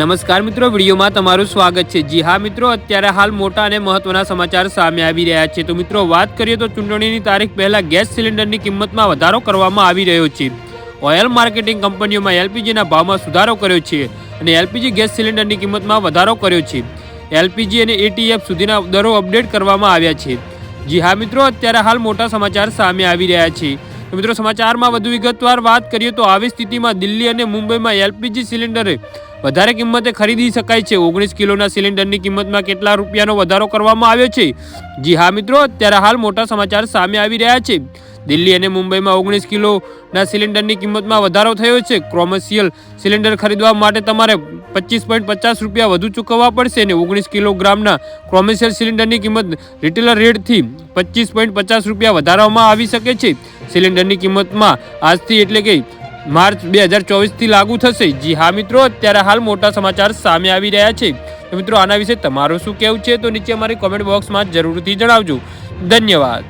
નમસ્કાર મિત્રો, વિડીયોમાં તમારું સ્વાગત છે. જી હા મિત્રો, અત્યારે હાલ મોટા અને મહત્વના સમાચાર સામે આવી રહ્યા છે. તો મિત્રો, વાત કરીએ તો ચૂંટણીની તારીખ પહેલા ગેસ સિલિન્ડરની કિંમતમાં વધારો કરવામાં આવી રહ્યો છે. ઓઇલ માર્કેટિંગ કંપનીઓમાં એલપીજીના ભાવમાં સુધારો કર્યો છે અને એલપીજી ગેસ સિલિન્ડરની કિંમતમાં વધારો કર્યો છે. એલપીજી અને એટીએફ સુધીના દરો અપડેટ કરવામાં આવ્યા છે. જી હા મિત્રો, અત્યારે હાલ મોટા સમાચાર સામે આવી રહ્યા છે. તો મિત્રો સમાચારમાં વધુ વિગતવાર વાત કરીએ તો આવી સ્થિતિમાં દિલ્હી અને મુંબઈમાં એલપીજી સિલિન્ડરે વધારે કિંમતે ખરીદી શકાય છે. ઓગણીસ કિલોના સિલિન્ડરની કિંમતમાં કેટલા રૂપિયાનો વધારો કરવામાં આવ્યો છે? જી હા મિત્રો, અત્યારે હાલ મોટા સમાચાર સામે આવી રહ્યા છે. દિલ્હી અને મુંબઈમાં ઓગણીસ કિલોના સિલિન્ડરની કિંમતમાં વધારો થયો છે. ક્રોમર્શિયલ સિલિન્ડર ખરીદવા માટે તમારે પચીસ પોઈન્ટ પચાસ રૂપિયા વધુ ચૂકવવા પડશે અને ઓગણીસ કિલોગ્રામના ક્રોમર્શિયલ સિલિન્ડરની કિંમત રિટેલર રેટથી પચીસ પોઈન્ટ પચાસ રૂપિયા વધારવામાં આવી શકે છે. સિલિન્ડરની કિંમતમાં આજથી એટલે કે માર્ચ બે હજાર ચોવીસથી લાગુ થશે. જી હા મિત્રો, અત્યારે હાલ મોટા સમાચાર સામે આવી રહ્યા છે. તો મિત્રો, આના વિશે તમારું શું કહેવું છે? તો નીચે અમારી કોમેન્ટ બોક્સમાં જરૂરથી જણાવજો. ધન્યવાદ.